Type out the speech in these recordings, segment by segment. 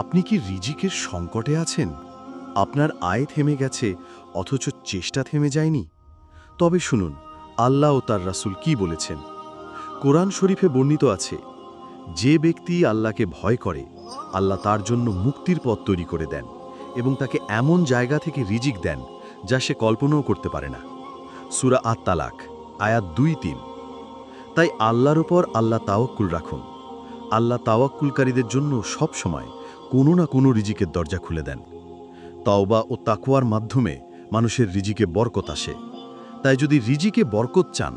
আপনি কি রিজিকের সংকটে আছেন? আপনার আয় থেমে গেছে, অথচ চেষ্টা থেমে যায়নি। তবে শুনুন, আল্লাহ ও তার রাসূল কি বলেছেন? কোরআন শরীফে বর্ণিত আছে, যে ব্যক্তি আল্লাহকে ভয় করে, আল্লাহ তার জন্য মুক্তির পথ তৈরি করে দেন এবং তাকে এমন জায়গা থেকে রিজিক দেন যা সে কল্পনাও করতে পারে না। সুরা আত তালাক আয়াত দুই তিন। তাই আল্লাহর ওপর আল্লাহ তাওয়াক্কুল রাখুন। আল্লাহ তাওয়াক্কুলকারীদের জন্য সব সময় কোনো না কোনো রিজিকের দরজা খুলে দেন। তাওবা ও তাকুয়ার মাধ্যমে মানুষের রিজিকে বরকত আসে। তাই যদি রিজিকে বরকত চান,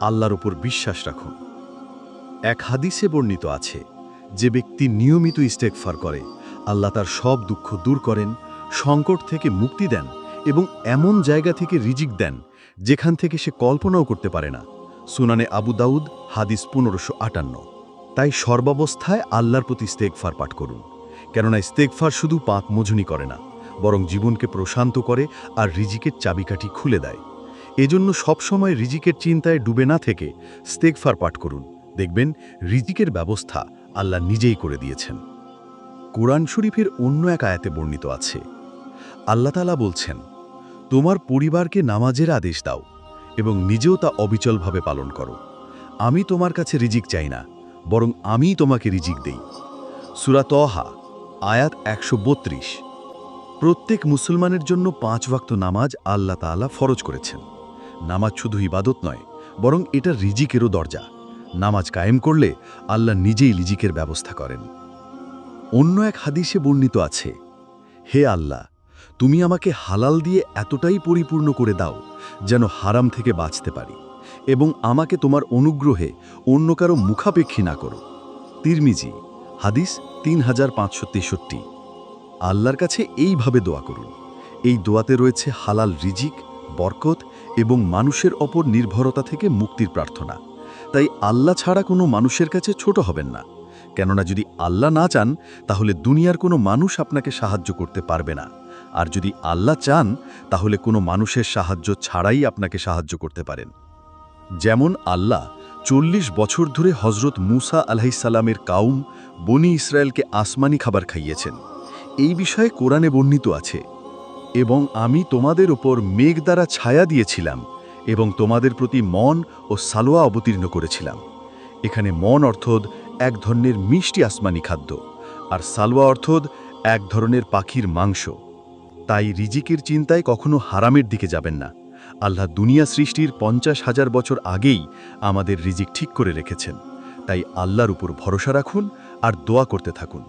আল্লাহর ওপর বিশ্বাস রাখুন। এক হাদিসে বর্ণিত আছে, যে ব্যক্তি নিয়মিত ইস্তেকফার করে, আল্লাহ তার সব দুঃখ দূর করেন, সংকট থেকে মুক্তি দেন এবং এমন জায়গা থেকে রিজিক দেন, যেখান থেকে সে কল্পনাও করতে পারে না। সুনানে আবু দাউদ, হাদিস পনেরোশো আটান্ন। তাই সর্বাবস্থায় আল্লাহর প্রতি ইস্তেকফার পাঠ করুন। কেননা ইস্তেকফার শুধু পাক মোজনি করে না, বরং জীবনকে প্রশান্ত করে আর রিজিকের চাবিকাঠি খুলে দেয়। এজন্য সবসময় রিজিকের চিন্তায় ডুবে না থেকে স্তেকফার পাঠ করুন। দেখবেন রিজিকের ব্যবস্থা আল্লাহ নিজেই করে দিয়েছেন। কোরআন শরীফের অন্য এক আয়াতে বর্ণিত আছে। আল্লাহ তালা বলছেন, তোমার পরিবারকে নামাজের আদেশ দাও এবং নিজেও তা অবিচলভাবে পালন করো। আমি তোমার কাছে রিজিক চাই না, বরং আমিই তোমাকে রিজিক দেই। সুরা তহা আয়াত একশো বত্রিশ। প্রত্যেক মুসলমানের জন্য পাঁচ ওয়াক্ত নামাজ আল্লাহ তাআলা ফরজ করেছেন। নামাজ শুধু ইবাদত নয়, বরং এটা রিজিকেরও দরজা। নামাজ কায়েম করলে আল্লাহ নিজেই রিজিকের ব্যবস্থা করেন। অন্য এক হাদিসে বর্ণিত আছে, হে আল্লাহ, তুমি আমাকে হালাল দিয়ে এতটাই পরিপূর্ণ করে দাও, যেন হারাম থেকে বাঁচতে পারি, এবং আমাকে তোমার অনুগ্রহে অন্য কারও মুখাপেক্ষী না করো। তিরমিজি হাদিস তিন হাজার পাঁচশো তেষট্টি। আল্লাহর কাছে এইভাবে দোয়া করুন। এই দোয়াতে রয়েছে হালাল রিজিক, বরকত এবং মানুষের অপর নির্ভরতা থেকে মুক্তির প্রার্থনা। তাই আল্লাহ ছাড়া কোনো মানুষের কাছে ছোট হবেন না। কেননা যদি আল্লাহ না চান, তাহলে দুনিয়ার কোনো মানুষ আপনাকে সাহায্য করতে পারবে না। আর যদি আল্লাহ চান, তাহলে কোনো মানুষের সাহায্য ছাড়াই আপনাকে সাহায্য করতে পারেন। যেমন আল্লাহ চল্লিশ বছর ধরে হজরত মুসা আলাহিসাল্লামের কাউম বনি ইসরায়েলকে আসমানি খাবার খাইয়েছেন। এই বিষয়ে কোরআনে বর্ণিত আছে, এবং আমি তোমাদের ওপর মেঘ দ্বারা ছায়া দিয়েছিলাম এবং তোমাদের প্রতি মন ও সালোয়া অবতীর্ণ করেছিলাম। এখানে মন অর্থদ এক ধরনের মিষ্টি আসমানি খাদ্য, আর সালোয়া অর্থদ এক ধরনের পাখির মাংস। তাই রিজিকের চিন্তায় কখনো হারামের দিকে যাবেন না। আল্লাহ দুনিয়া সৃষ্টির পঞ্চাশ হাজার বছর আগেই আমাদের রিজিক ঠিক করে রেখেছেন। তাই আল্লাহর উপর ভরসা রাখুন আর দোয়া করতে থাকুন।